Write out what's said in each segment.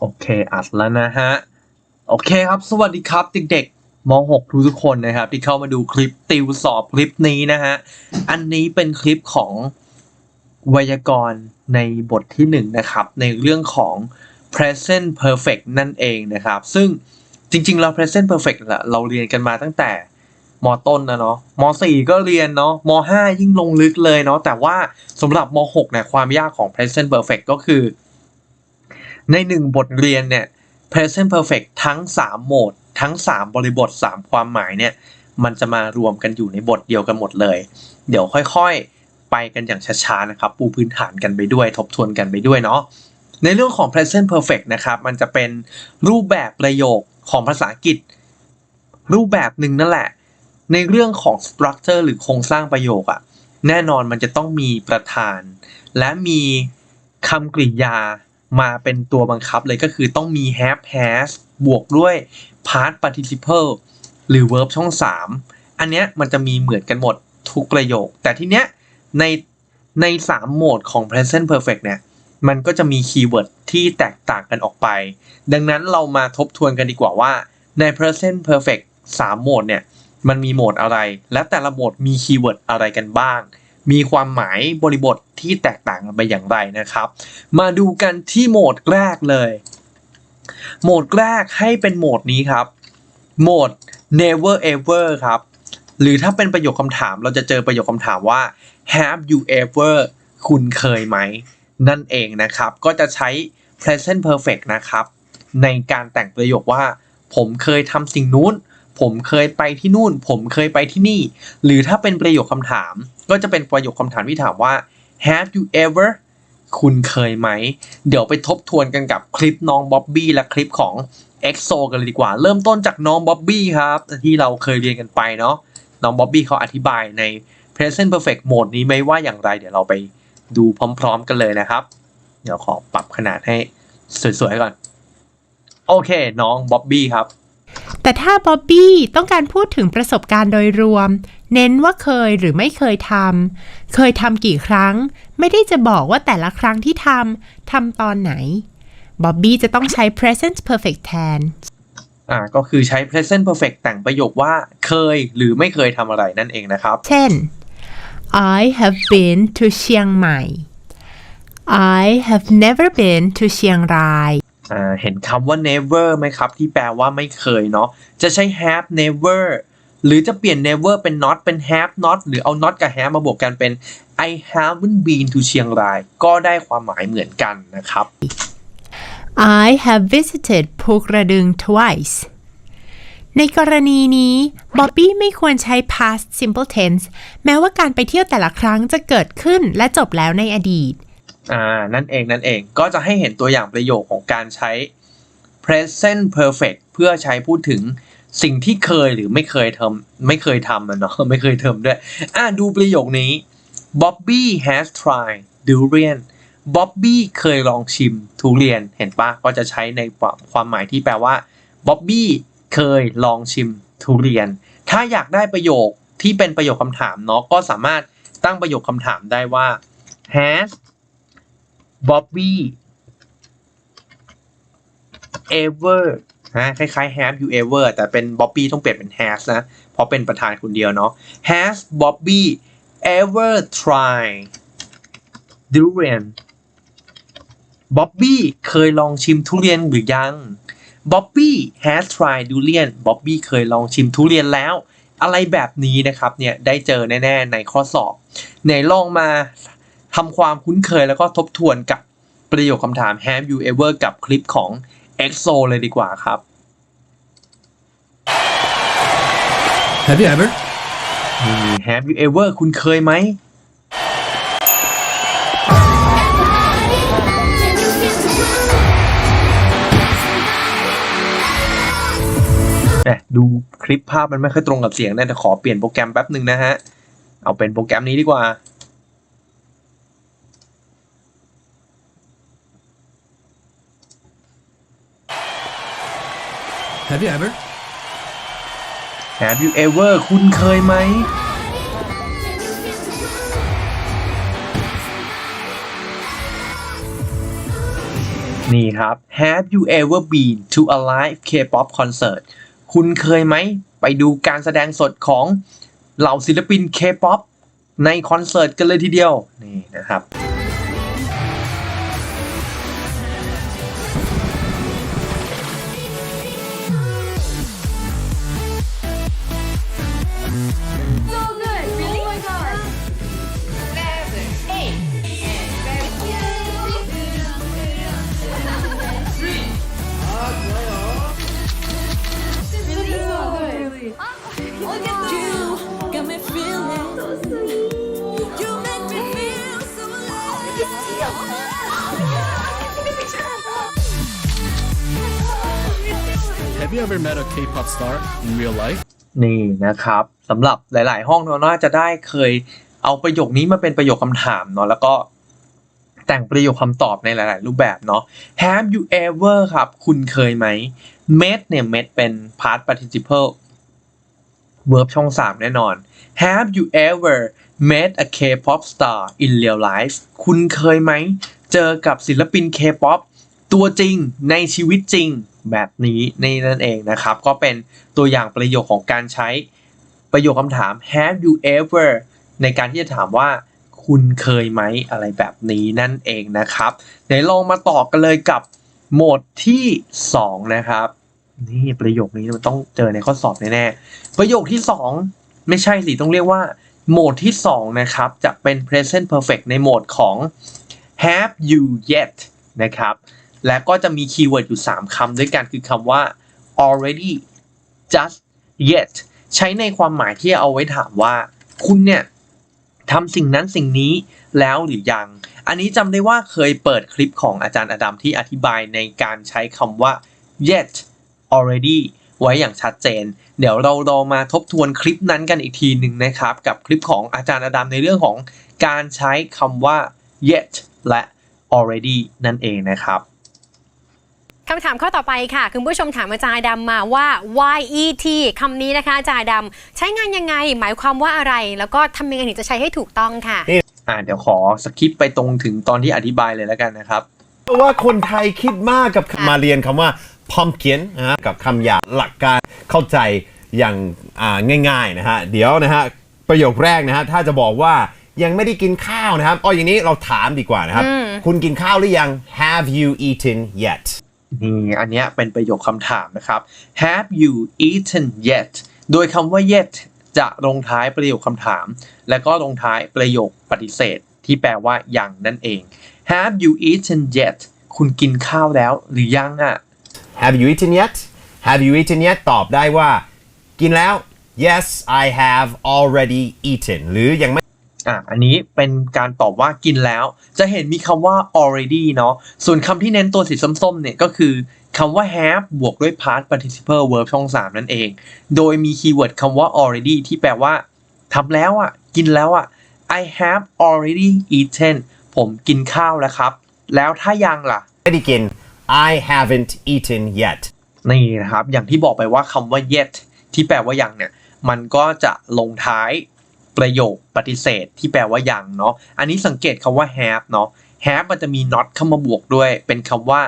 โอเคอัดแล้วนะฮะ โอเคครับ สวัสดีครับเด็กๆม .6 ทุกๆคนนะครับ ที่เข้ามาดูคลิปติวสอบคลิปนี้นะฮะ อันนี้เป็นคลิปของไวยากรณ์ในบทที่หนึ่งนะครับ ในเรื่องของ present perfect นั่นเองนะครับ ซึ่งจริงๆเรา present perfect ละเราเรียนกันมาตั้งแต่มต้นนะเนาะม .4 ก็เรียนเนาะม .5 ยิ่งลงลึกเลยเนาะแต่ว่าสำหรับม .6 เนี่ยความยากของ present perfect ก็คือ ในหนึ่งบทเรียนเนี่ย present perfect ทั้ง 3 โหมด ทั้ง 3 บริบท 3 ความหมายเนี่ย มันจะมารวมกันอยู่ในบทเดียวกันหมดเลย เดี๋ยวค่อยๆ ไปกันอย่างช้าๆ นะครับ ปูพื้นฐานกันไปด้วย ทบทวนกันไปด้วยเนาะ ในเรื่องของ present perfect นะครับ มันจะเป็นรูปแบบประโยคของภาษาอังกฤษ รูปแบบหนึ่งนั่นแหละ ในเรื่องของ structure หรือโครงสร้างประโยคอะแน่นอนมันจะต้องมีประธาน และมีคำกริยา มาเป็นตัวบังคับเลยก็คือต้องมี have has บวกด้วย past participle หรือ verb ช่อง 3 อันเนี้ยมันจะมีเหมือนกันหมดทุกประโยค แต่ทีเนี้ยในใน 3 โหมดของ present perfect เนี่ยมันก็จะมีคีย์เวิร์ดที่แตกต่างกันออกไป ดังนั้นเรามาทบทวนกันดีกว่าว่าใน present perfect 3 โหมดเนี่ยมันมีโหมดอะไร และแต่ละโหมดมีคีย์เวิร์ดอะไรกันบ้าง มีความหมายบริบทที่แตกต่างกันไปอย่างไรนะครับ มาดูกันที่โหมดแรกเลย โหมดแรกให้เป็นโหมดนี้ครับ โหมด never ever ครับ หรือถ้าเป็นประโยคคำถามเราจะเจอประโยคคำถามว่า have you ever คุณเคยไหม นั่นเองนะครับ ก็จะใช้ present perfect นะครับ ในการแต่งประโยคว่า ผมเคยทำสิ่งนู้น ผมเคยไปที่นู่น ผมเคยไปที่นี่ หรือถ้าเป็นประโยคคำถาม ก็จะเป็นประโยคคำถามที่ถามว่า have you ever คุณเคยไหม เดี๋ยวไปทบทวนกันกับคลิปน้องบ๊อบบี้และคลิปของ EXO กันเลยดีกว่า เริ่มต้นจากน้องบ๊อบบี้ครับ ที่เราเคยเรียนกันไปเนาะน้องบ๊อบบี้เขาอธิบายใน present perfect mode นี้ไหมว่าอย่างไร เดี๋ยวเราไปดูพร้อมๆกันเลยนะครับ เดี๋ยวขอปรับขนาดให้สวยๆก่อน โอเค น้องบ๊อบบี้ครับ แต่ถ้าบ๊อบบี้ต้องการพูดถึงประสบการณ์โดยรวม เน้นว่าเคยหรือไม่เคยทำ เคยทำกี่ครั้ง ไม่ได้จะบอกว่าแต่ละครั้งที่ทำ ทำตอนไหน บ๊อบบี้จะต้องใช้ present perfect แทน อ่า ก็คือใช้ present perfect แต่งประโยคว่าเคยหรือไม่เคยทำอะไรนั่นเองนะครับ เช่น I have been to เชียงใหม่ I have never been to เชียงรายอ่าเห็นคำว่า never ไหมครับ ที่แปลว่าไม่เคยเนาะ จะใช้ have never หรือจะเปลี่ยน never เป็น not เป็น have not หรือเอา not กับ have มาบวกกันเป็น I haven't been to เชียงราย ก็ได้ความหมายเหมือนกันนะครับ I have visited ภูกระดึง twice ในกรณีนี้บ๊อบบี้ไม่ควรใช้ past simple tense แม้ว่าการไปเที่ยวแต่ละครั้งจะเกิดขึ้นและจบแล้วในอดีต อ่า นั่นเอง นั่นเอง ก็จะให้เห็นตัวอย่างประโยคของการใช้ present perfect เพื่อใช้พูดถึง สิ่งที่เคยหรือไม่เคยทำไม่เคยทำนะเนาะไม่เคยทำด้วย อ่าดูประโยคนี้ Bobby has tried durian Bobby เคยลองชิมทุเรียนเห็นปะก็จะใช้ในความหมายที่แปลว่า Bobby เคยลองชิมทุเรียน ถ้าอยากได้ประโยคที่เป็นประโยคคำถามเนาะก็สามารถตั้งประโยคคำถามได้ว่า has Bobby ever นะคล้ายๆ have you ever แต่เป็น Bobby ต้องเปลี่ยนเป็น has นะ เพราะเป็นประธานคนเดียวเนาะ has Bobby ever tried durian Bobby เคยลองชิมทุเรียนหรือยัง Bobby has tried durian Bobby เคยลองชิมทุเรียนแล้ว อะไรแบบนี้นะครับเนี่ยได้เจอแน่ ๆ ในข้อสอบ ไหนลองมาทำความคุ้นเคยแล้วก็ทบทวนกับประโยคคำถาม Have you ever กับคลิปของ EXO เลยดีกว่าครับ Have you ever? นี่ Have you ever คุณเคยไหมแต่ดูคลิปภาพมันไม่ค่อยตรงกับเสียงนะแต่ขอเปลี่ยนโปรแกรมแป๊บหนึ่งนะฮะ เอาเป็นโปรแกรมนี้ดีกว่า Have you ever? Have you ever คุณเคยไหม นี่ครับ Have you ever been to a live K-pop concert คุณเคยไหม ไปดูการแสดงสดของเหล่าศิลปิน K-pop ในคอนเสิร์ตกันเลยทีเดียว นี่นะครับ Have you ever met a K-pop star in real life? นี่นะครับสำหรับหลาย ๆ ห้องเนาะน่าจะได้เคยเอาประโยคนี้มาเป็นประโยคคำถามเนาะแล้วก็แต่งประโยคคำตอบในหลาย ๆ รูปแบบเนาะ Have you ever ครับ คุณเคยไหม met เนี่ย met เป็น past participle verb ช่อง 3 แน่นอน Have you ever met a K-pop star in real life คุณเคยไหม เจอกับศิลปิน K-pop ตัวจริงในชีวิตจริงแบบนี้นี่นั่นเองนะครับ ก็เป็นตัวอย่างประโยคของการใช้ประโยคคำถาม have you ever ในการที่จะถามว่าคุณเคยไหมอะไรแบบนี้นั่นเองนะครับไหนลองมาต่อกันเลยกับโหมดที่ 2 นะครับ นี่ประโยคนี้มันต้องเจอในข้อสอบแน่ๆประโยคที่ 2 ไม่ใช่สิต้องเรียกว่า โหมดที่ 2 นะครับ จะเป็น present perfect ในโหมดของ have you yet นะครับ และก็จะมีคีย์เวิร์ดอยู่ 3คำด้วยกันคือคำว่า already just yet ใช้ในความหมายที่เอาไว้ถามว่า คุณเนี่ยทำสิ่งนั้นสิ่งนี้แล้วหรือยัง อันนี้จำได้ว่าเคยเปิดคลิปของอาจารย์อดัมที่อธิบายในการใช้คำว่า yet already ไว้อย่างชัดเจน เดี๋ยวเราลองมาทบทวนคลิปนั้นกันอีกทีหนึ่งนะครับ กับคลิปของอาจารย์อดัมในเรื่องของการใช้คำว่า yet และ already นั่นเองนะครับคำถามข้อต่อไปค่ะ คุณผู้ชมถามอาจารย์ดำมาว่า YET คำนี้นะคะอาจารย์ดำใช้งานยังไง หมายความว่าอะไร แล้วก็ทำยังไงถึงจะใช้ให้ถูกต้องค่ะอ่าเดี๋ยวขอสคิปไปตรงถึงตอนที่อธิบายเลยแล้วกันนะครับเพราะว่าคนไทยคิดมากกับมาเรียนคำว่า pumpkin นะฮะกับคำหยาบหลักการเข้าใจอย่างอ่าง่ายๆนะฮะเดี๋ยวนะฮะประโยคแรกนะฮะถ้าจะบอกว่ายังไม่ได้กินข้าวนะครับอ๋ออย่างนี้เราถามดีกว่านะครับ คุณกินข้าวหรือยัง Have you eaten yet นี่อันเนี้ยเป็นประโยคคำถามนะครับ Have you eaten yet โดยคำว่า yet จะลงท้ายประโยคคำถาม และก็ลงท้ายประโยคปฏิเสธ ที่แปลว่ายังนั่นเอง Have you eaten yet คุณกินข้าวแล้วหรือยังอะ Have you eaten yet Have you eaten yet ตอบได้ว่า กินแล้ว Yes I have already eaten หรือยังไม่อะอันนี้เป็นการตอบว่ากินแล้ว จะเห็นมีคำว่า already เนาะส่วนคำที่เน้นตัวสีส้มๆเนี่ยก็คือคำว่า have บวกด้วย past participle verb ช่อง 3 นั่นเอง โดยมีคีย์เวิร์ดคำว่า already ที่แปลว่าทำแล้วอะ กินแล้วอะ I have already eaten ผมกินข้าวแล้วครับ แล้วถ้ายังล่ะได้กิน I haven't eaten yet นี่นะครับ อย่างที่บอกไปว่าคำว่า yet ที่แปลว่ายังเนี่ย มันก็จะลงท้ายประโยคปฏิเสธที่แปลว่ายังเนาะ อันนี้สังเกตคำว่า have เนาะ have มันจะมี not เข้ามาบวกด้วย เป็นคำว่า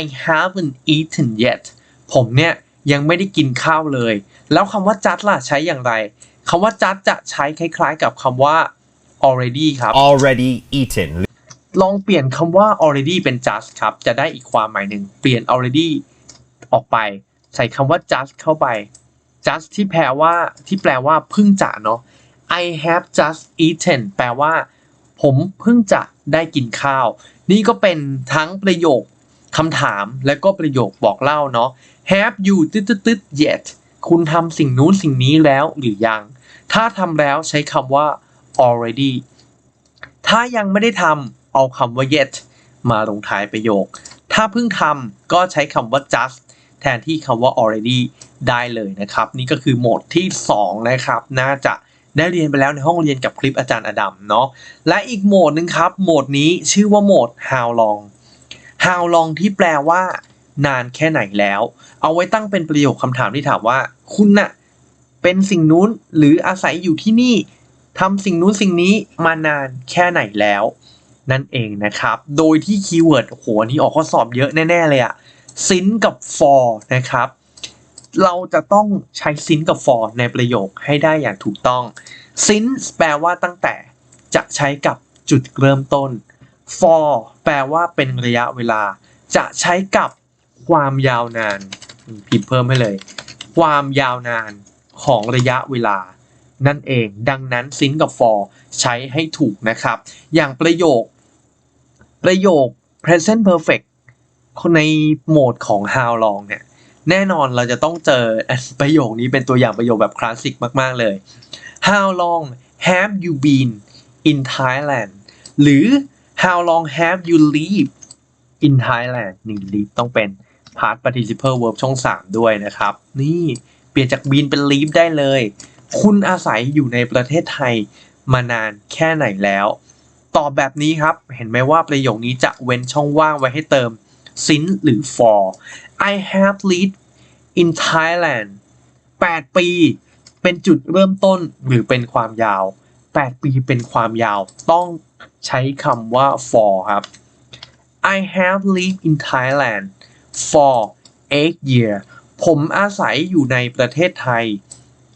I haven't eaten yet ผมเนี่ยยังไม่ได้กินข้าวเลย แล้วคำว่า just ล่ะใช้อย่างไรคำว่า just จะใช้คล้ายๆกับคำว่า already ครับ already eaten ลองเปลี่ยนคำว่า already เป็น just ครับ จะได้อีกความหมายหนึ่ง เปลี่ยน already ออกไป ใส่คำว่า just เข้าไป just ที่แปลว่าที่แปลว่าเพิ่งจะเนาะ I have just eaten แปลว่า ผมเพิ่งจะได้กินข้าว นี่ก็เป็นทั้งประโยคคำถามและก็ประโยคบอกเล่าเนาะ Have you ตึ๊ดตึ๊ด yet คุณทำสิ่งนู้นสิ่งนี้แล้วหรือยัง ถ้าทำแล้วใช้คำว่า already ถ้ายังไม่ได้ทำ เอาคำว่า yet มาลงท้ายประโยค ถ้าเพิ่งทำก็ใช้คำว่า just แทนที่คำว่า already ได้เลยนะครับ นี่ก็คือโหมดที่ 2 นะครับ น่าจะได้เรียนไปแล้วในห้องเรียนกับคลิปอาจารย์อดัมเนาะและอีกโหมดหนึ่งครับ โหมดนี้ชื่อว่าโหมด how long how long ที่แปลว่านานแค่ไหนแล้ว เอาไว้ตั้งเป็นประโยคคำถามที่ถามว่า คุณน่ะเป็นสิ่งนู้นหรืออาศัยอยู่ที่นี่ทำสิ่งนู้นสิ่งนี้มานานแค่ไหนแล้ว นั่นเองนะครับ โดยที่คีย์เวิร์ดโอ้โหอันนี้ออกข้อสอบเยอะแน่ ๆ เลยอะ since กับ for นะครับ เราจะต้องใช้ since กับ for ในประโยคให้ได้อย่างถูกต้อง since แปลว่าตั้งแต่จะใช้กับจุดเริ่มต้น for แปลว่าเป็นระยะเวลา จะใช้กับความยาวนานพิมพ์เพิ่มให้เลย ความยาวนานของระยะเวลา นั่นเอง ดังนั้น since กับ for ใช้ให้ถูกนะครับ อย่างประโยค ประโยค present perfect ในโหมดของ how long เนี่ยแน่นอนเราจะต้องเจอประโยคนี้เป็นตัวอย่างประโยคแบบคลาสสิกมาก ๆ เลย How long have you been in Thailand หรือ How long have you lived in Thailand นี่ live ต้องเป็น past participle verb ช่อง 3 ด้วยนะครับ นี่เปลี่ยนจาก been เป็น live ได้เลย คุณอาศัยอยู่ในประเทศไทยมานานแค่ไหนแล้ว ตอบแบบนี้ครับ เห็นไหมว่าประโยคนี้จะเว้นช่องว่างไว้ให้เติม since หรือ for I have lived in Thailand 8 ปี เป็นจุดเริ่มต้นหรือเป็นความยาว 8 ปีเป็นความยาว ต้องใช้คำว่า for ครับ I have lived in Thailand for 8 year ผมอาศัยอยู่ในประเทศไทย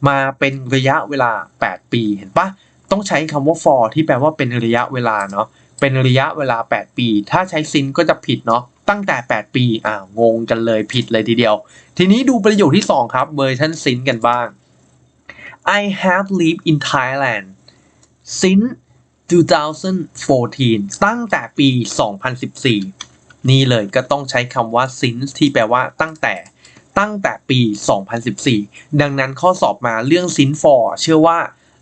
มาเป็นระยะเวลา 8 ปี เห็นปะ ต้องใช้คำว่า for ที่แปลว่าเป็นระยะเวลาเนาะเป็นระยะเวลา 8 ปี ถ้าใช้ since ก็จะผิดเนาะตั้งแต่ 8 ปีอ่างงกันเลยผิดเลยทีเดียว ทีนี้ดูประโยคที่ 2 ครับเวอร์ชัน since กันบ้าง I have lived in Thailand since 2014 ตั้งแต่ปี 2014 นี่เลยก็ต้องใช้คำว่า since ที่แปลว่าตั้งแต่ตั้งแต่ปี 2014 ดังนั้นข้อสอบมาเรื่อง since for เชื่อว่า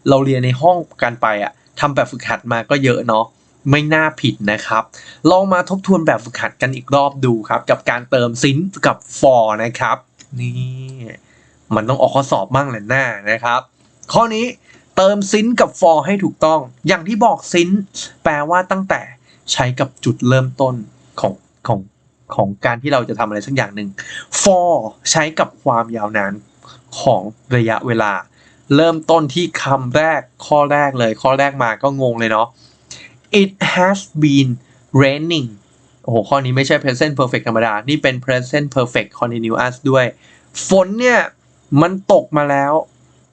เราเรียนในห้องกันไปอะทำแบบฝึกหัดมาก็เยอะเนาะไม่น่าผิดนะครับ ลองมาทบทวนแบบฝึกหัดกันอีกรอบดูครับ กับการเติม since กับ for นะครับ นี่ มันต้องออกข้อสอบบ้างแหละหน้านะครับ ข้อนี้เติม since กับ for ให้ถูกต้อง อย่างที่บอก since แปลว่าตั้งแต่ใช้กับจุดเริ่มต้นของของของการที่เราจะทำอะไรสักอย่างหนึ่ง for ใช้กับความยาวนานของระยะเวลา เริ่มต้นที่คำแรกข้อแรกเลย ข้อแรกมาก็งงเลยเนาะ it has been raining โอ้โห ข้อนี้ไม่ใช่ present perfect ธรรมดา นี่เป็น present perfect continuous ด้วย ฝนเนี่ย มันตกมาแล้ว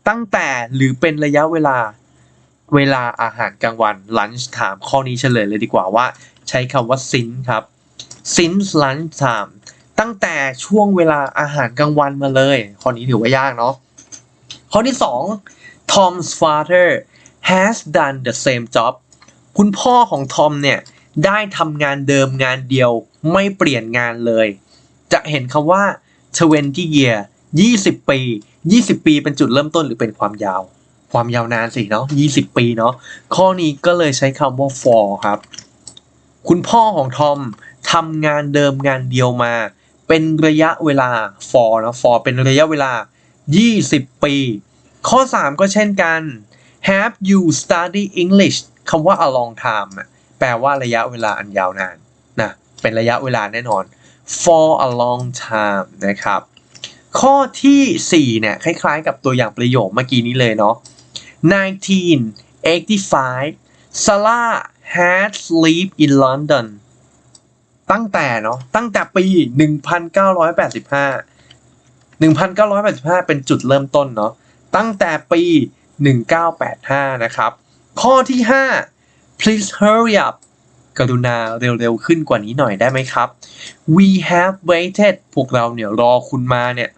ตั้งแต่หรือเป็นระยะเวลาเวลาอาหารกลางวัน lunch time ข้อนี้เฉลยเลยดีกว่าว่า ใช้คำว่า since ครับ since lunch time ตั้งแต่ช่วงเวลาอาหารกลางวันมาเลย ข้อนี้ถือว่ายากเนาะ ข้อที่ 2 Tom's father has done the same job คุณพ่อของทอมเนี่ยได้ทำงานเดิมงานเดียวไม่เปลี่ยนงานเลย จะเห็นคำว่า20 year 20 ปี 20 ปีเป็นจุดเริ่มต้นหรือเป็นความยาว ความยาวนานสิเนาะ20 ปีเนาะข้อนี้ก็เลยใช้คำว่า for ครับ คุณพ่อของทอมทำงานเดิมงานเดียวมา เป็นระยะเวลา for นะ for เป็นระยะเวลา 20 ปี ข้อ 3 ก็เช่นกัน have you study English คำว่า a long time แปลว่าระยะเวลาอันยาวนานนะเป็นระยะเวลาแน่นอน for a long time นะครับ ข้อที่ 4 เนี่ยคล้ายๆกับตัวอย่างประโยคเมื่อกี้นี้เลยเนาะ1985 Salah has lived in London ตั้งแต่เนาะตั้งแต่ปี 1985 1985 เป็นจุดเริ่มต้นเนาะตั้งแต่ปี 1985 นะครับ ข้อที่ 5 please hurry up กรุณาเร็วๆขึ้นกว่านี้หน่อยได้ไหมครับ we have waited พวกเราเนี่ยรอคุณมาเนี่ย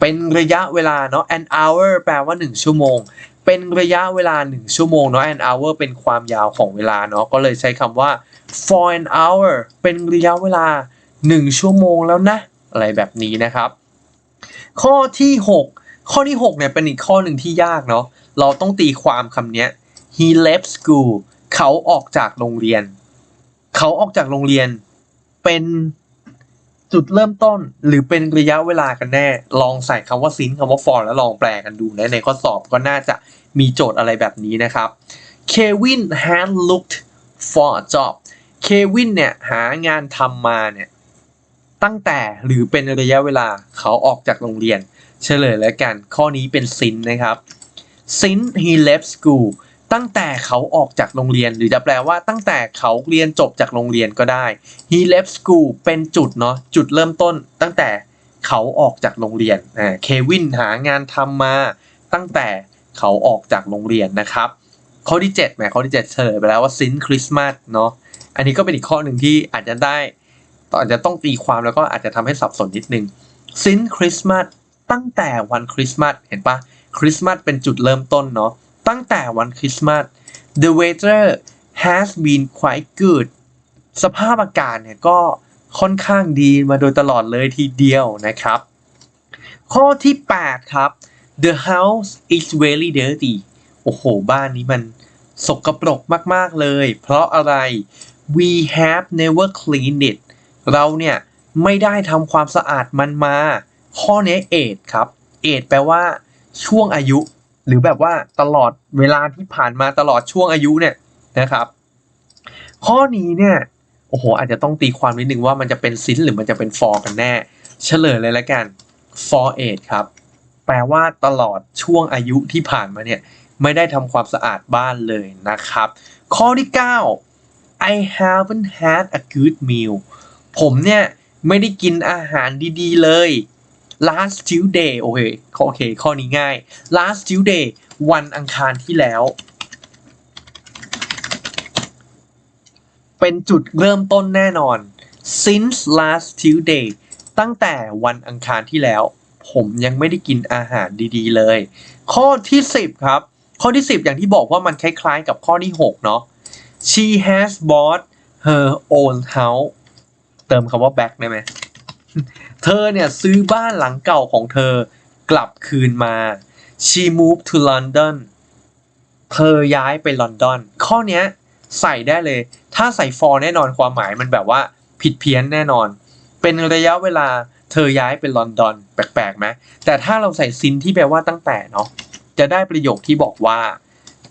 เป็นระยะเวลาเนาะ an hour แปลว่า 1 ชั่วโมง เป็นระยะเวลา 1 ชั่วโมงเนาะ an hour เป็นความยาวของเวลาเนาะ ก็เลยใช้คำว่า for an hour เป็นระยะเวลา 1 ชั่วโมงแล้วนะ อะไรแบบนี้นะครับ ข้อที่ 6 ข้อที่ 6เนี่ยเป็นอีกข้อหนึ่งที่ยากเนาะเราต้องตีความคำเนี้ย he left school เขาออกจากโรงเรียน เขาออกจากโรงเรียน เป็นจุดเริ่มต้นหรือเป็นระยะเวลากันแน่ ลองใส่คำว่า since คำว่า for แล้วลองแปลกันดูนะในข้อสอบก็น่าจะมีโจทย์อะไรแบบนี้นะครับ Kevin had looked for a job Kevin เนี่ยหางานทำมาเนี่ย ตั้งแต่หรือเป็นระยะเวลาเขาออกจากโรงเรียน เฉลยแล้วกัน ข้อนี้เป็น since นะครับ since he left school ตั้งแต่เขาออกจากโรงเรียน หรือจะแปลว่าตั้งแต่เขาเรียนจบจากโรงเรียนก็ได้ he left school เป็นจุดเนาะจุดเริ่มต้น ตั้งแต่เขาออกจากโรงเรียนอ่าเควินหางานทำมา ตั้งแต่เขาออกจากโรงเรียนนะครับ ข้อที่7แหมข้อที่ 7 เฉลยไปแล้วว่า since Christmas เนาะอันนี้ก็เป็นอีกข้อหนึ่งที่อาจจะได้ อาจจะต้องตีความแล้วก็อาจจะทำให้สับสนนิดนึง since Christmas ตั้งแต่วันคริสต์มาสเห็นปะคริสต์มาสเป็นจุดเริ่มต้นเนาะตั้งแต่วันคริสต์มาส the weather has been quite good สภาพอากาศเนี่ยก็ค่อนข้างดีมาโดยตลอดเลยทีเดียวนะครับ ข้อที่ 8 ครับ the house is very dirty โอ้โห บ้านนี้มันสกปรกมาก ๆ เลย เพราะอะไร we have never cleaned it เราเนี่ยไม่ได้ทำความสะอาดมันมา ข้อนี้เอดครับ เอดแปลว่า ช่วงอายุ หรือแบบว่าตลอดเวลาที่ผ่านมาตลอดช่วงอายุเนี่ยนะครับ ข้อนี้เนี่ยโอ้โหอาจจะต้องตีความนิดนึงว่ามันจะเป็นซินหรือมันจะเป็นฟอร์กันแน่ เฉลยเลยละกัน for age ครับ แปลว่าตลอดช่วงอายุที่ผ่านมาเนี่ย ไม่ได้ทำความสะอาดบ้านเลยนะครับ ข้อที่ 9 I haven't had a good meal ผมเนี่ยไม่ได้กินอาหารดีๆเลย last Tuesday โอเคโอเค ข้อนี้ง่าย last Tuesday วันอังคารที่แล้ว เป็นจุดเริ่มต้นแน่นอน since last Tuesday ตั้งแต่วันอังคารที่แล้ว ผมยังไม่ได้กินอาหารดีๆเลย ข้อที่ 10 ครับ ข้อที่ 10 อย่างที่บอกว่ามันคล้ายๆกับข้อที่ 6 เนาะ she has bought her own house เติมคำว่า back ได้ไหม เธอเนี่ยซื้อบ้านหลังเก่าของเธอกลับคืนมา she moved to London เธอย้ายไปลอนดอน ข้อเนี้ยใส่ได้เลย ถ้าใส่ for แน่นอนความหมายมันแบบว่าผิดเพี้ยนแน่นอน เป็นระยะเวลาเธอย้ายไปลอนดอน แปลกๆไหมแต่ถ้าเราใส่ซินที่แปลว่าตั้งแต่เนาะจะได้ประโยคที่บอกว่า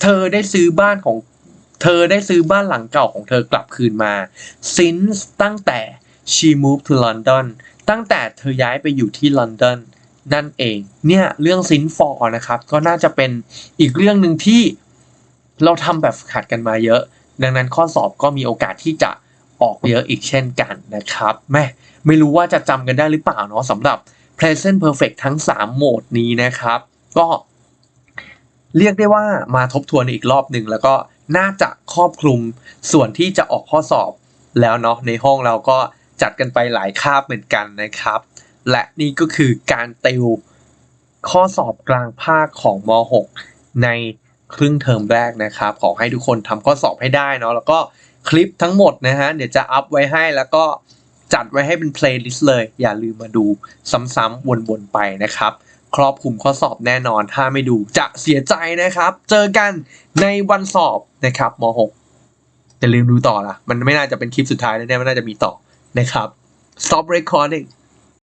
เธอได้ซื้อบ้านของ เธอได้ซื้อบ้านหลังเก่าของเธอกลับคืนมา since ตั้งแต่ she moved to London ตั้งแต่เธอย้ายไปอยู่ที่ลอนดอนนั่นเอง เนี่ยเรื่องซินฟอร์นะครับ ก็น่าจะเป็นอีกเรื่องหนึ่งที่เราทำแบบฝึกหัดกันมาเยอะ ดังนั้นข้อสอบก็มีโอกาสที่จะออกเยอะอีกเช่นกันนะครับแม่ไม่รู้ว่าจะจำกันได้หรือเปล่าเนาะสำหรับ present perfect ทั้ง 3 โหมดนี้นะครับ ก็เรียกได้ว่ามาทบทวนอีกรอบหนึ่งแล้วก็น่าจะครอบคลุมส่วนที่จะออกข้อสอบแล้วเนาะในห้องเราก็ จัดกันไปหลายคาบเหมือนกันนะครับ และนี่ก็คือการติวข้อสอบกลางภาคของม .6 ในครึ่งเทอมแรกนะครับ ขอให้ทุกคนทำข้อสอบให้ได้เนาะแล้วก็คลิปทั้งหมดนะฮะเดี๋ยวจะอัพไว้ให้แล้วก็จัดไว้ให้เป็นเพลย์ลิสต์เลย อย่าลืมมาดูซ้ำๆวนๆไปนะครับ ครอบคลุมข้อสอบแน่นอนถ้าไม่ดูจะเสียใจนะครับ เจอกันในวันสอบนะครับม .6 อย่าลืมดูต่อละมันไม่น่าจะเป็นคลิปสุดท้ายแน่ๆมันน่าจะมีต่อ นะครับ stop recording